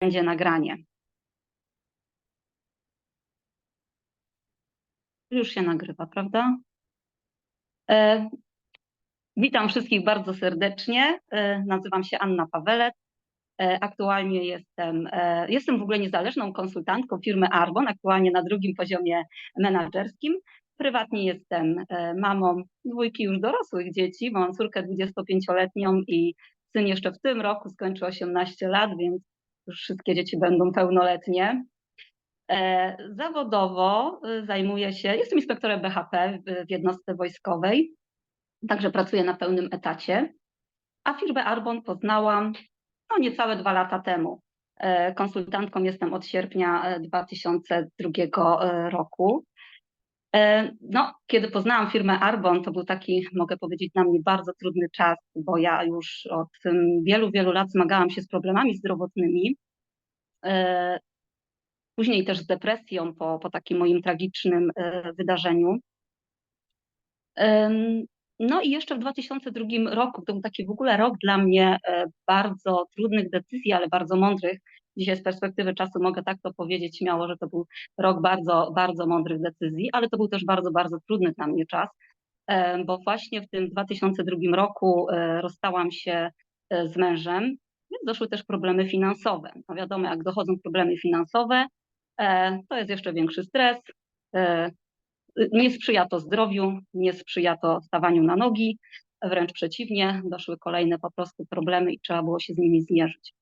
będzie nagranie. Już się nagrywa, prawda? E, witam wszystkich bardzo serdecznie. E, nazywam się Anna Pawelec. E, aktualnie jestem, e, jestem w ogóle niezależną konsultantką firmy Arbon, aktualnie na drugim poziomie menedżerskim. Prywatnie jestem e, mamą dwójki już dorosłych dzieci. Mam córkę 25-letnią i syn jeszcze w tym roku skończy 18 lat, więc już wszystkie dzieci będą pełnoletnie. E, zawodowo e, zajmuję się, jestem inspektorem BHP w jednostce wojskowej, także pracuję na pełnym etacie, a firmę Arbon poznałam no, niecałe dwa lata temu. E, konsultantką jestem od sierpnia 2002 roku. No, kiedy poznałam firmę Arbon, to był taki, mogę powiedzieć, na mnie bardzo trudny czas, bo ja już od wielu, wielu lat zmagałam się z problemami zdrowotnymi. Później też z depresją po, po takim moim tragicznym e, wydarzeniu. No i jeszcze w 2002 roku, to był taki w ogóle rok dla mnie e, bardzo trudnych decyzji, ale bardzo mądrych. Dzisiaj z perspektywy czasu mogę tak to powiedzieć śmiało, że to był rok bardzo, bardzo mądrych decyzji, ale to był też bardzo, bardzo trudny dla mnie czas, e, bo właśnie w tym 2002 roku rozstałam się z mężem, więc doszły też problemy finansowe. No wiadomo, jak dochodzą problemy finansowe, E, to jest jeszcze większy stres. E, nie sprzyja to zdrowiu, nie sprzyja to stawaniu na nogi, wręcz przeciwnie, doszły kolejne po prostu problemy i trzeba było się z nimi zmierzyć.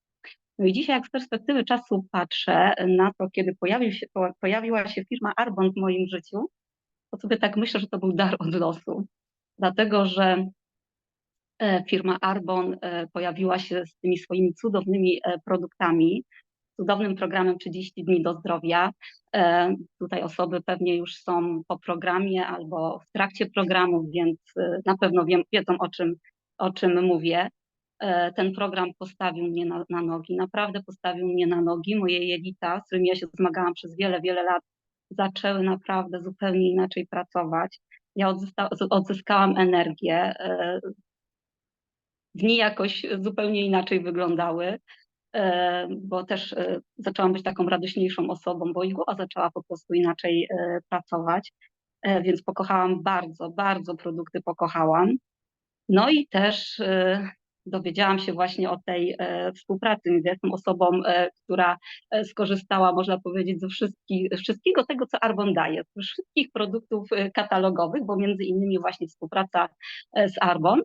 No i dzisiaj, jak z perspektywy czasu patrzę na to, kiedy pojawił się, pojawiła się firma Arbon w moim życiu, to sobie tak myślę, że to był dar od losu. Dlatego, że firma Arbon pojawiła się z tymi swoimi cudownymi produktami, cudownym programem 30 dni do zdrowia. E, tutaj osoby pewnie już są po programie albo w trakcie programu, więc e, na pewno wiem, wiedzą o czym, o czym mówię. E, ten program postawił mnie na, na nogi, naprawdę postawił mnie na nogi. Moje jelita, z którymi ja się zmagałam przez wiele, wiele lat, zaczęły naprawdę zupełnie inaczej pracować. Ja odzyskałam energię. Dni jakoś zupełnie inaczej wyglądały. E, bo też e, zaczęłam być taką radośniejszą osobą, bo i głowa zaczęła po prostu inaczej e, pracować, więc pokochałam bardzo, bardzo produkty pokochałam. No i też dowiedziałam się właśnie o tej współpracy między jestem osobą, która skorzystała, można powiedzieć, ze wszystkich, wszystkiego tego, co Arbon daje, z wszystkich produktów katalogowych, bo między innymi właśnie współpraca z Arbon,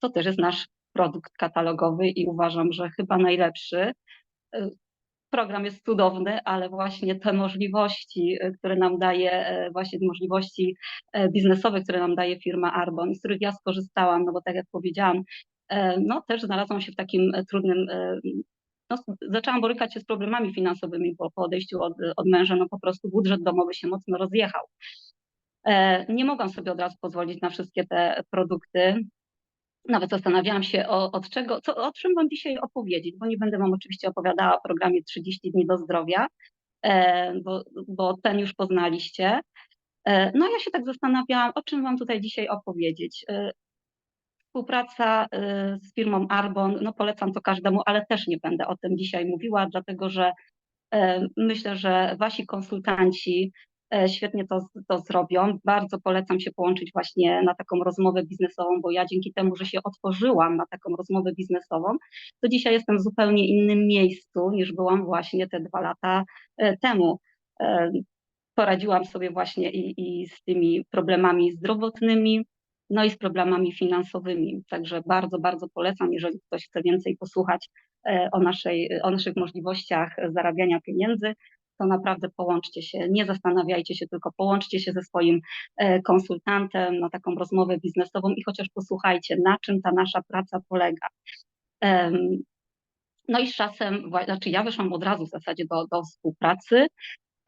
to też jest nasz produkt katalogowy i uważam, że chyba najlepszy. E, program jest cudowny, ale właśnie te możliwości, e, które nam daje, e, właśnie możliwości biznesowe, które nam daje firma Arbon, z których ja skorzystałam, no bo tak jak powiedziałam, no też znalazłam się w takim trudnym, no, zaczęłam borykać się z problemami finansowymi, po odejściu od, od męża, no po prostu budżet domowy się mocno rozjechał. Nie mogłam sobie od razu pozwolić na wszystkie te produkty. Nawet zastanawiałam się, o, od czego, co, o czym Wam dzisiaj opowiedzieć, bo nie będę Wam oczywiście opowiadała o programie 30 dni do zdrowia, e, bo, bo ten już poznaliście. E, no ja się tak zastanawiałam, o czym Wam tutaj dzisiaj opowiedzieć. E, współpraca z firmą Arbon, no polecam to każdemu, ale też nie będę o tym dzisiaj mówiła, dlatego że myślę, że Wasi konsultanci świetnie to, to zrobią. Bardzo polecam się połączyć właśnie na taką rozmowę biznesową, bo ja dzięki temu, że się otworzyłam na taką rozmowę biznesową, to dzisiaj jestem w zupełnie innym miejscu niż byłam właśnie te dwa lata e, temu. E, poradziłam sobie właśnie i, i z tymi problemami zdrowotnymi, no i z problemami finansowymi. Także bardzo, bardzo polecam, jeżeli ktoś chce więcej posłuchać o, naszej, o naszych możliwościach zarabiania pieniędzy, to naprawdę połączcie się, nie zastanawiajcie się, tylko połączcie się ze swoim e, konsultantem na taką rozmowę biznesową i chociaż posłuchajcie, na czym ta nasza praca polega. No i z czasem, znaczy ja wyszłam od razu w zasadzie do, do współpracy,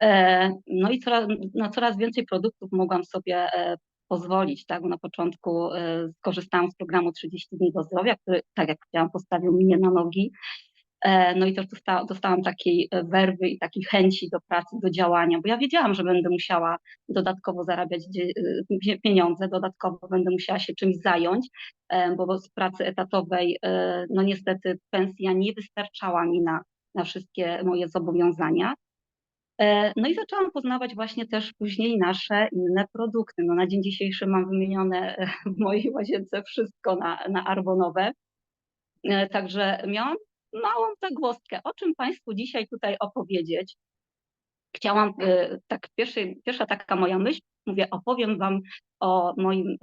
e, no i coraz, na coraz więcej produktów mogłam sobie e, pozwolić. Tak? Na początku skorzystałam z programu 30 dni do zdrowia, który, tak jak powiedziałam, postawił mnie na nogi. E, no i też dosta, dostałam takiej e, werwy i takiej chęci do pracy, do działania, bo ja wiedziałam, że będę musiała dodatkowo zarabiać e, pieniądze, dodatkowo będę musiała się czymś zająć, bo z pracy etatowej, no niestety pensja nie wystarczała mi na na wszystkie moje zobowiązania. No i zaczęłam poznawać właśnie też później nasze inne produkty. No na dzień dzisiejszy mam wymienione w mojej łazience wszystko na, na arbonowe. Także miałam małą zagłostkę, o czym Państwu dzisiaj tutaj opowiedzieć. Chciałam, tak pierwszy, pierwsza taka moja myśl, mówię, opowiem Wam o moim,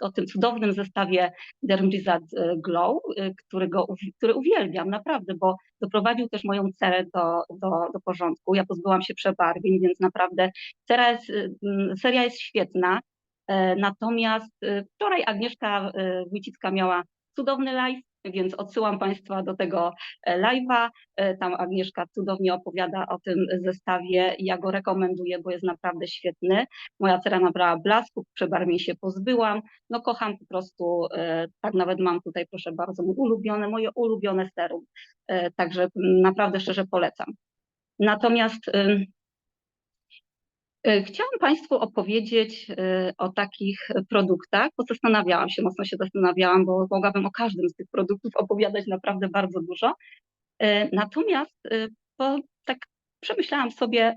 o tym cudownym zestawie Dermrizad Glow, którego, który uwielbiam naprawdę, bo doprowadził też moją cerę do, do, do porządku. Ja pozbyłam się przebarwień, więc naprawdę cera jest, seria jest świetna. Natomiast wczoraj Agnieszka Wójcicka miała cudowny live, więc odsyłam Państwa do tego e, live'a. E, tam Agnieszka cudownie opowiada o tym zestawie. Ja go rekomenduję, bo jest naprawdę świetny. Moja cera nabrała blasku, przebarwień się pozbyłam. No kocham po prostu, e, tak nawet mam tutaj, proszę bardzo, mój ulubione, moje ulubione serum. Także naprawdę szczerze polecam. Natomiast chciałam Państwu opowiedzieć e, o takich produktach, bo zastanawiałam się, mocno się zastanawiałam, bo mogłabym o każdym z tych produktów opowiadać naprawdę bardzo dużo. E, natomiast po, tak przemyślałam sobie,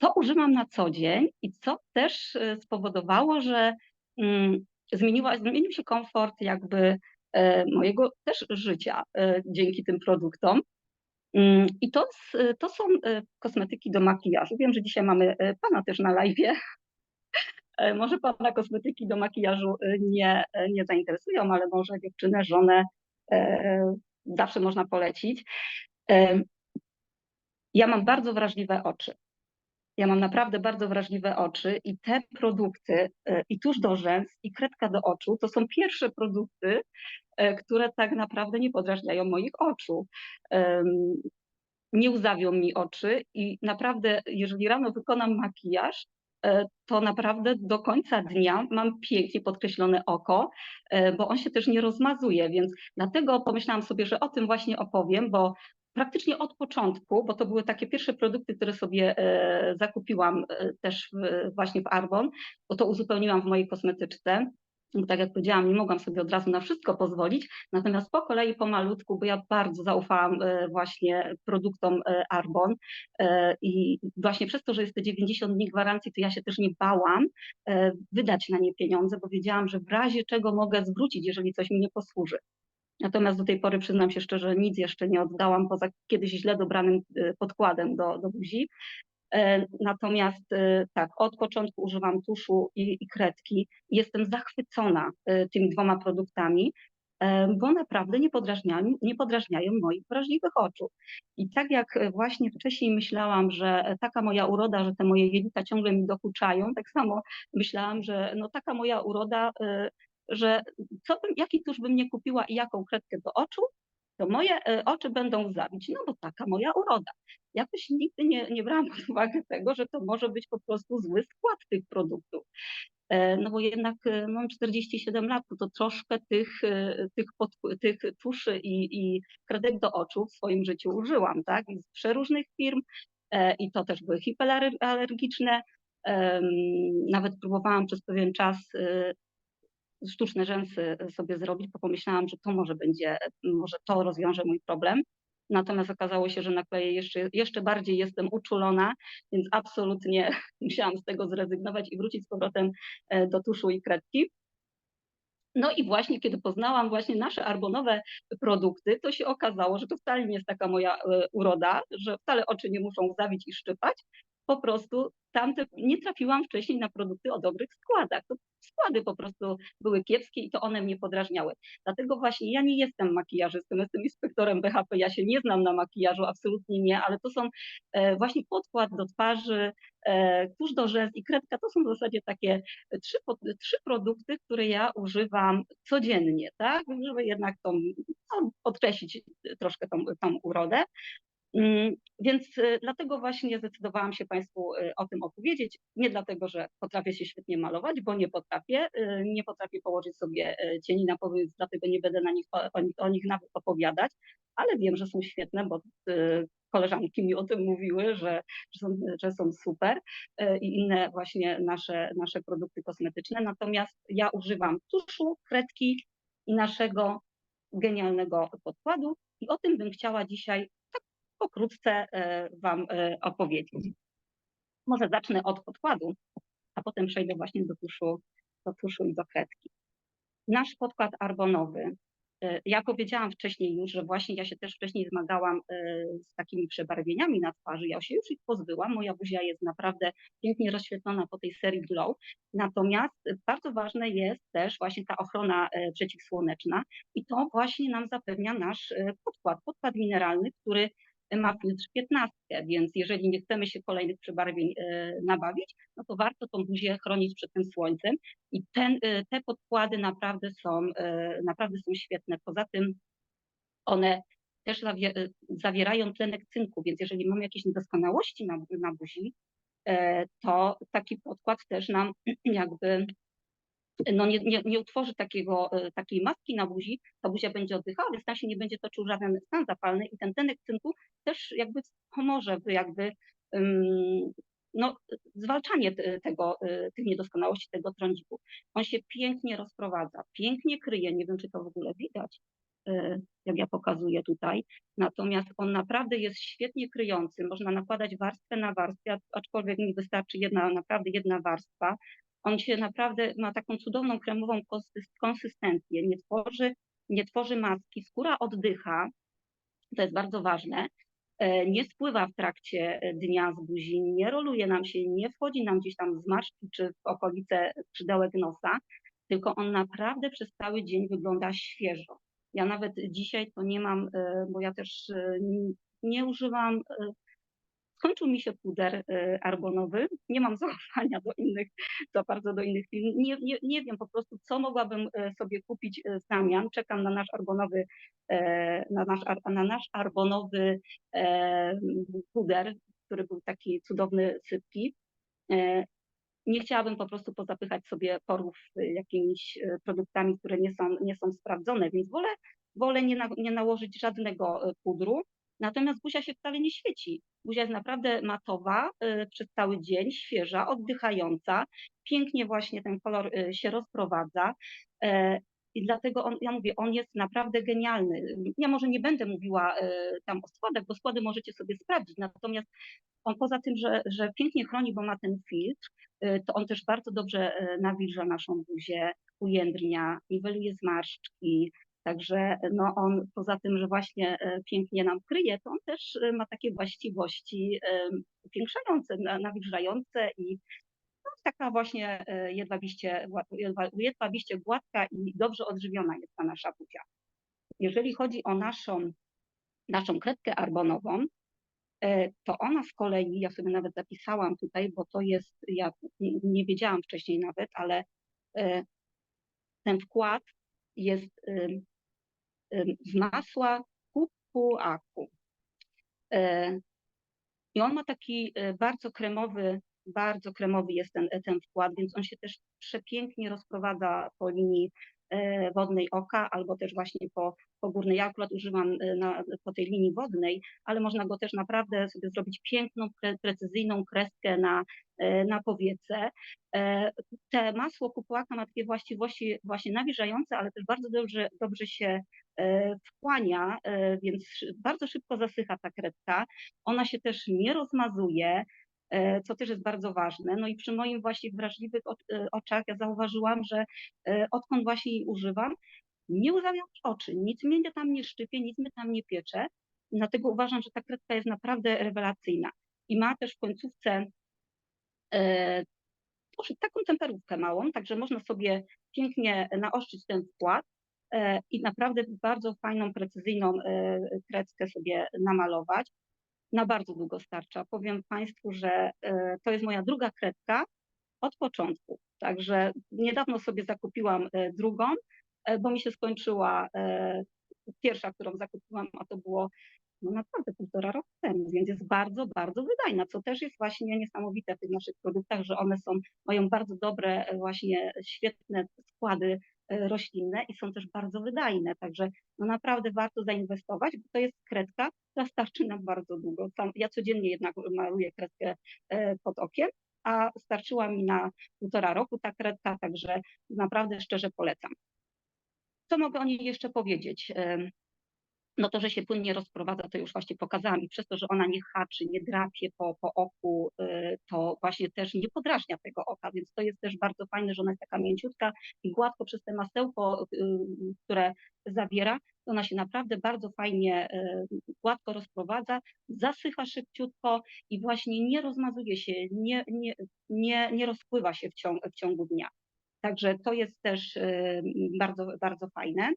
co używam na co dzień i co też spowodowało, że mm, zmieniła, zmienił się komfort jakby mojego też życia dzięki tym produktom. Mm, I to, to są e, kosmetyki do makijażu. Wiem, że dzisiaj mamy e, Pana też na live. E, może Pana kosmetyki do makijażu nie, nie zainteresują, ale może dziewczynę, żonę zawsze można polecić. Ja mam bardzo wrażliwe oczy. Ja mam naprawdę bardzo wrażliwe oczy i te produkty, i tusz do rzęs, i kredka do oczu, to są pierwsze produkty, E, które tak naprawdę nie podrażniają moich oczu. Nie łzawią mi oczy i naprawdę, jeżeli rano wykonam makijaż, e, to naprawdę do końca dnia mam pięknie podkreślone oko, e, bo on się też nie rozmazuje, więc dlatego pomyślałam sobie, że o tym właśnie opowiem, bo praktycznie od początku, bo to były takie pierwsze produkty, które sobie zakupiłam też właśnie w Arbon, bo to uzupełniłam w mojej kosmetyczce bo tak jak powiedziałam, nie mogłam sobie od razu na wszystko pozwolić, natomiast po kolei, pomalutku, bo ja bardzo zaufałam e, właśnie produktom e, Arbon e, i właśnie przez to, że jest te 90 dni gwarancji, to ja się też nie bałam wydać na nie pieniądze, bo wiedziałam, że w razie czego mogę zwrócić, jeżeli coś mi nie posłuży. Natomiast do tej pory przyznam się szczerze, nic jeszcze nie oddałam poza kiedyś źle dobranym podkładem do, do buzi. E, natomiast e, tak, od początku używam tuszu i, i kredki. Jestem zachwycona e, tymi dwoma produktami, bo naprawdę nie podrażniają, nie podrażniają moich wrażliwych oczu. I tak jak właśnie wcześniej myślałam, że taka moja uroda, że te moje jelita ciągle mi dokuczają, tak samo myślałam, że no taka moja uroda, że co bym, jaki tusz bym nie kupiła i jaką kredkę do oczu, to moje e, oczy będą zabić. No bo taka moja uroda. Jakoś nigdy nie, nie brałam pod uwagę tego, że to może być po prostu zły skład tych produktów. E, no bo jednak e, mam 47 lat, to troszkę tych, tych, pod, tych tuszy i, i kredek do oczu w swoim życiu użyłam, tak? Z przeróżnych firm i to też były hipoalergiczne. Nawet próbowałam przez pewien czas sztuczne rzęsy sobie zrobić, bo pomyślałam, że to może będzie, może to rozwiąże mój problem. Natomiast okazało się, że na kleje jeszcze, jeszcze bardziej jestem uczulona, więc absolutnie musiałam z tego zrezygnować i wrócić z powrotem e, do tuszu i kredki. No i właśnie kiedy poznałam właśnie nasze arbonowe produkty, to się okazało, że to wcale nie jest taka moja e, uroda, że wcale oczy nie muszą zawić i szczypać, po prostu tamte nie trafiłam wcześniej na produkty o dobrych składach. To składy po prostu były kiepskie i to one mnie podrażniały. Dlatego właśnie ja nie jestem makijażystą, jestem inspektorem BHP, ja się nie znam na makijażu, absolutnie nie, ale to są e, właśnie podkład do twarzy, e, tusz do rzęs i kredka, to są w zasadzie takie trzy, trzy produkty, które ja używam codziennie, tak, żeby jednak tą, no, podkreślić troszkę tą, tą urodę. Mm, więc y, dlatego właśnie zdecydowałam się Państwu y, o tym opowiedzieć. Nie dlatego, że potrafię się świetnie malować, bo nie potrafię. Y, nie potrafię położyć sobie cieni na powiedz, dlatego nie będę na nich, o, o nich nawet opowiadać, ale wiem, że są świetne, bo koleżanki mi o tym mówiły, że, że, są, że są super i inne właśnie nasze, nasze produkty kosmetyczne. Natomiast ja używam tuszu, kredki i naszego genialnego podkładu i o tym bym chciała dzisiaj pokrótce Wam opowiedzieć. Może zacznę od podkładu, a potem przejdę właśnie do tuszu, do tuszu i do kredki. Nasz podkład arbonowy E, ja powiedziałam wcześniej już, że właśnie ja się też wcześniej zmagałam e, z takimi przebarwieniami na twarzy. Ja się już ich pozbyłam. Moja buzia jest naprawdę pięknie rozświetlona po tej serii Glow. Natomiast bardzo ważne jest też właśnie ta ochrona e, przeciwsłoneczna i to właśnie nam zapewnia nasz podkład, podkład mineralny, który ma filtr 15, więc jeżeli nie chcemy się kolejnych przebarwień e, nabawić, no to warto tą buzię chronić przed tym słońcem i ten, e, te podkłady naprawdę są, naprawdę są świetne. Poza tym one też zawierają tlenek cynku, więc jeżeli mamy jakieś niedoskonałości na, na buzi, to taki podkład też nam jakby no nie, nie, nie utworzy takiego, e, takiej maski na buzi, ta buzia będzie oddychała, więc tam się nie będzie toczył żaden stan zapalny i ten tlenek cynku też jakby pomoże w jakby no, zwalczanie tego, e, tych niedoskonałości, tego trądziku. On się pięknie rozprowadza, pięknie kryje, nie wiem, czy to w ogóle widać, e, jak ja pokazuję tutaj, natomiast on naprawdę jest świetnie kryjący, można nakładać warstwę na warstwę, aczkolwiek mi wystarczy jedna, naprawdę jedna warstwa, on się naprawdę ma taką cudowną kremową konsystencję, nie tworzy, nie tworzy maski, skóra oddycha, to jest bardzo ważne, e, nie spływa w trakcie dnia z buzi, nie roluje nam się, nie wchodzi nam gdzieś tam w zmarszczki czy w okolice skrzydełek nosa, tylko on naprawdę przez cały dzień wygląda świeżo. Ja nawet dzisiaj to nie mam, e, bo ja też e, nie używam skończył mi się puder y, arbonowy, nie mam zaufania do innych, za bardzo do innych firm, nie, nie, nie wiem po prostu, co mogłabym y, sobie kupić y, w zamian, czekam na nasz arbonowy, e, na nasz, na nasz arbonowy e, puder, który był taki cudowny, sypki. E, nie chciałabym po prostu pozapychać sobie porów jakimiś produktami, które nie są, nie są sprawdzone, więc wolę, wolę nie, na, nie nałożyć żadnego pudru, Natomiast buzia się wcale nie świeci. Buzia jest naprawdę matowa y, przez cały dzień, świeża, oddychająca. Pięknie właśnie ten kolor y, się rozprowadza. E, I dlatego on, ja mówię, on jest naprawdę genialny. Ja może nie będę mówiła y, tam o składach, bo składy możecie sobie sprawdzić. Natomiast on poza tym, że, że pięknie chroni, bo ma ten filtr, to on też bardzo dobrze nawilża naszą buzię, ujędrnia, niweluje zmarszczki, Także no on poza tym, że właśnie e, pięknie nam kryje, to on też e, ma takie właściwości e, upiększające, nawilżające i no, taka właśnie jedwabiście, jedwabiście gładka i dobrze odżywiona jest ta nasza buzia. Jeżeli chodzi o naszą, naszą kredkę arbonową, to ona z kolei, ja sobie nawet zapisałam tutaj, bo to jest, ja nie wiedziałam wcześniej nawet, ale ten wkład jest z masła kupuaku. E, I on ma taki e, bardzo kremowy, bardzo kremowy jest ten, ten wkład, więc on się też przepięknie rozprowadza po linii wodnej oka, albo też właśnie po, po górnej. Ja akurat używam e, na, po tej linii wodnej, ale można go też naprawdę sobie zrobić piękną, pre, precyzyjną kreskę na, e, na powiece. Te masło kupułaka ma takie właściwości właśnie nawilżające, ale też bardzo dobrze, dobrze się wchłania, więc bardzo szybko zasycha ta kredka. Ona się też nie rozmazuje, E, co też jest bardzo ważne. No i przy moim właśnie wrażliwych e, oczach ja zauważyłam, że e, odkąd właśnie jej używam, nie łzawią oczy, nic mnie tam nie szczypie, nic mnie tam nie piecze. Dlatego uważam, że ta kredka jest naprawdę rewelacyjna. I ma też w końcówce e, taką temperówkę małą, także można sobie pięknie naostrzyć ten wkład e, i naprawdę bardzo fajną, precyzyjną e, kredkę sobie namalować na bardzo długo starcza. Powiem Państwu, że e, to jest moja druga kredka od początku. Także niedawno sobie zakupiłam e, drugą, e, bo mi się skończyła pierwsza, którą zakupiłam, a to było no naprawdę półtora roku temu, więc jest bardzo, bardzo wydajna, co też jest właśnie niesamowite w tych naszych produktach, że one są, mają bardzo dobre, właśnie świetne składy roślinne i są też bardzo wydajne, także no naprawdę warto zainwestować, bo to jest kredka, która starczy nam bardzo długo. Ja codziennie jednak maluję kredkę e, pod okiem, a starczyła mi na półtora roku ta kredka, także naprawdę szczerze polecam. Co mogę o niej jeszcze powiedzieć? No to, że się płynnie rozprowadza, to już właśnie pokazałam i przez to, że ona nie haczy, nie drapie po, po oku, y, to właśnie też nie podrażnia tego oka, więc to jest też bardzo fajne, że ona jest taka mięciutka i gładko przez te masełko, y, które zawiera, ona się naprawdę bardzo fajnie y, gładko rozprowadza, zasycha szybciutko i właśnie nie rozmazuje się, nie, nie, nie, nie rozpływa się w, ciąg, w ciągu dnia. Także to jest też bardzo, bardzo fajne.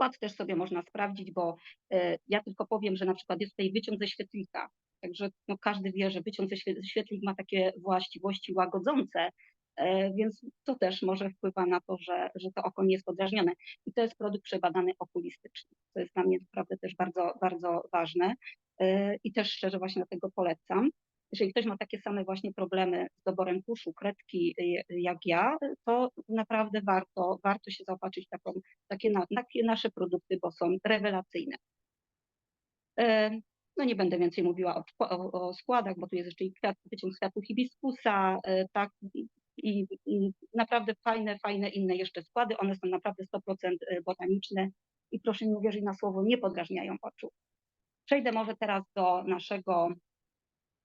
Skład też sobie można sprawdzić, bo e, ja tylko powiem, że na przykład jest tutaj wyciąg ze świetlika. Także no, każdy wie, że wyciąg ze świetlik ma takie właściwości łagodzące, e, więc to też może wpływa na to, że, że to oko nie jest podrażnione. I to jest produkt przebadany okulistycznie. To jest dla mnie naprawdę też bardzo, bardzo ważne e, i też szczerze właśnie dlatego polecam jeżeli ktoś ma takie same właśnie problemy z doborem tuszu, kredki y, jak ja, to naprawdę warto, warto się zaopatrzyć taką, takie, na, takie nasze produkty, bo są rewelacyjne. E, no nie będę więcej mówiła o, o, o składach, bo tu jest jeszcze i kwiat, wyciąg z kwiatu hibiskusa, e, tak, i, i, naprawdę fajne, fajne inne jeszcze składy. One są naprawdę 100% e, botaniczne i proszę mi uwierzyć na słowo, nie podrażniają oczu. Przejdę może teraz do naszego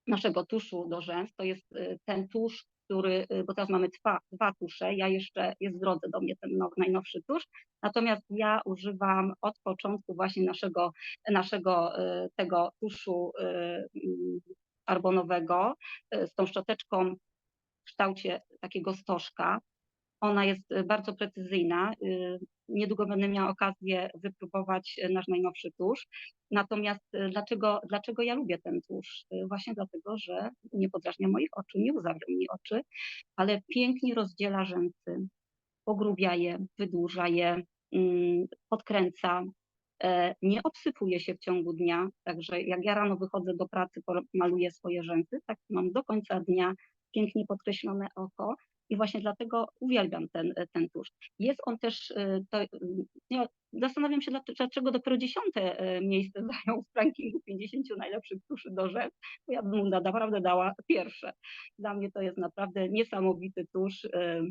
naszego tuszu do rzęs. To jest y, ten tusz, który, y, bo teraz mamy dwa, dwa tusze, ja jeszcze, jest w drodze do mnie ten now, najnowszy tusz, natomiast ja używam od początku właśnie naszego, naszego y, tego tuszu mm, arbonowego z tą szczoteczką w kształcie takiego stożka. Ona jest bardzo precyzyjna. Niedługo będę miała okazję wypróbować nasz najnowszy tusz. Natomiast y, dlaczego, dlaczego ja lubię ten tłuszcz? Y, właśnie dlatego, że nie podrażnia moich oczu, nie uzawia mi oczy, ale pięknie rozdziela rzęsy, pogrubia je, wydłuża je, mm, podkręca, e, nie obsypuje się w ciągu dnia, także jak ja rano wychodzę do pracy, maluję swoje rzęsy, tak mam do końca dnia pięknie podkreślone oko i właśnie dlatego uwielbiam ten, ten tusz. Jest on też, y, to, ja zastanawiam się, dlaczego dopiero dziesiąte e, miejsce zajął w rankingu 50 najlepszych tuszy do rzep, bo ja bym naprawdę dała pierwsze. Dla mnie to jest naprawdę niesamowity tusz. E,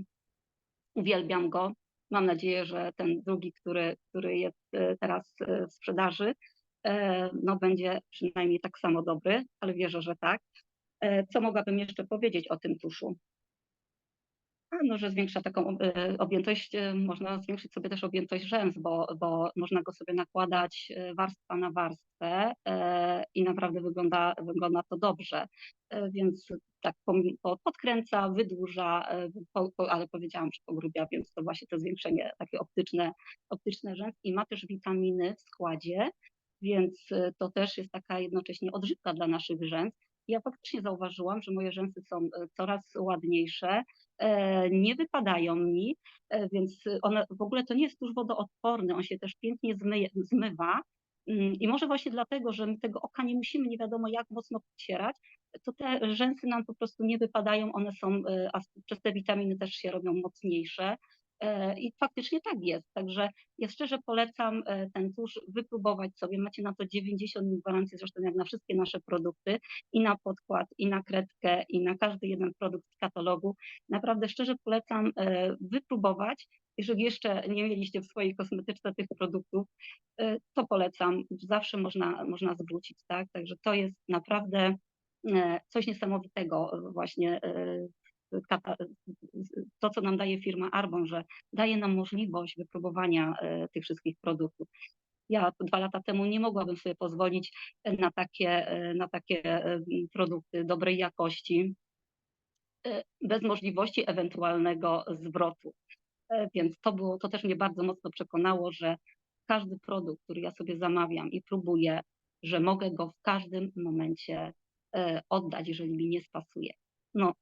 uwielbiam go. Mam nadzieję, że ten drugi, który, który jest e, teraz w sprzedaży, no będzie przynajmniej tak samo dobry, ale wierzę, że tak. Co mogłabym jeszcze powiedzieć o tym tuszu? No, że zwiększa taką e, objętość, e, można zwiększyć sobie też objętość rzęs, bo, bo można go sobie nakładać e, warstwa na warstwę i naprawdę wygląda, wygląda to dobrze. Więc tak podkręca, wydłuża, ale powiedziałam, że pogrubia, więc to właśnie to zwiększenie takie optyczne, optyczne rzęs i ma też witaminy w składzie, więc to też jest taka jednocześnie odżywka dla naszych rzęs. Ja faktycznie zauważyłam, że moje rzęsy są coraz ładniejsze, E, nie wypadają mi, e, więc one, w ogóle to nie jest tuż wodoodporny, on się też pięknie zmyje, zmywa mm, i może właśnie dlatego, że my tego oka nie musimy nie wiadomo jak mocno podcierać, to te rzęsy nam po prostu nie wypadają, one są, e, a przez te witaminy też się robią mocniejsze. E, I faktycznie tak jest. Także ja szczerze polecam e, ten tusz wypróbować sobie. Macie na to 90 dni gwarancji, zresztą jak na wszystkie nasze produkty, i na podkład, i na kredkę, i na każdy jeden produkt z katalogu. Naprawdę szczerze polecam e, wypróbować. Jeżeli jeszcze nie mieliście w swojej kosmetyczce tych produktów, to polecam. Zawsze można, można zwrócić, tak? Także to jest naprawdę coś niesamowitego właśnie to, co nam daje firma Arbon, że daje nam możliwość wypróbowania e, tych wszystkich produktów. Ja dwa lata temu nie mogłabym sobie pozwolić na takie, e, na takie e, produkty dobrej jakości, bez możliwości ewentualnego zwrotu. Więc to, było, to też mnie bardzo mocno przekonało, że każdy produkt, który ja sobie zamawiam i próbuję, że mogę go w każdym momencie oddać, jeżeli mi nie spasuje. No,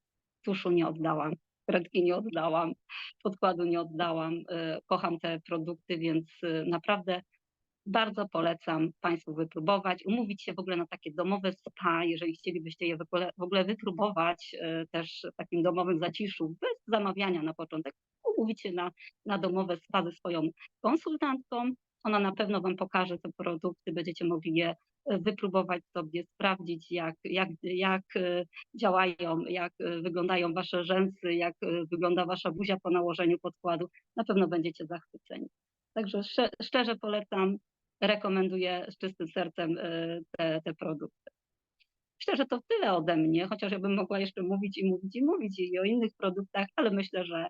tuszu nie oddałam, kredki nie oddałam, podkładu nie oddałam. Y, kocham te produkty, więc y, naprawdę bardzo polecam Państwu wypróbować, umówić się w ogóle na takie domowe spa, jeżeli chcielibyście je w ogóle, wypróbować y, też w takim domowym zaciszu, bez zamawiania na początek, umówić się na, na domowe spa ze swoją konsultantką. Ona na pewno Wam pokaże te produkty, będziecie mogli je e, wypróbować sobie, sprawdzić, jak, jak, jak e, działają, jak e, wyglądają Wasze rzęsy, jak wygląda Wasza buzia po nałożeniu podkładu. Na pewno będziecie zachwyceni. Także szczerze polecam, rekomenduję z czystym sercem te, te produkty. Myślę, że to tyle ode mnie, chociaż ja bym mogła jeszcze mówić i mówić i mówić i o innych produktach, ale myślę, że,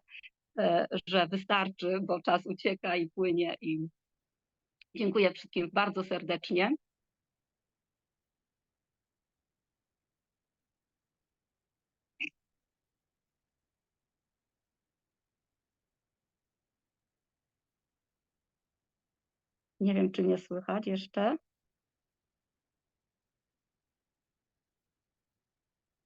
że wystarczy, bo czas ucieka i płynie i Dziękuję wszystkim bardzo serdecznie. Nie wiem, czy mnie słychać jeszcze.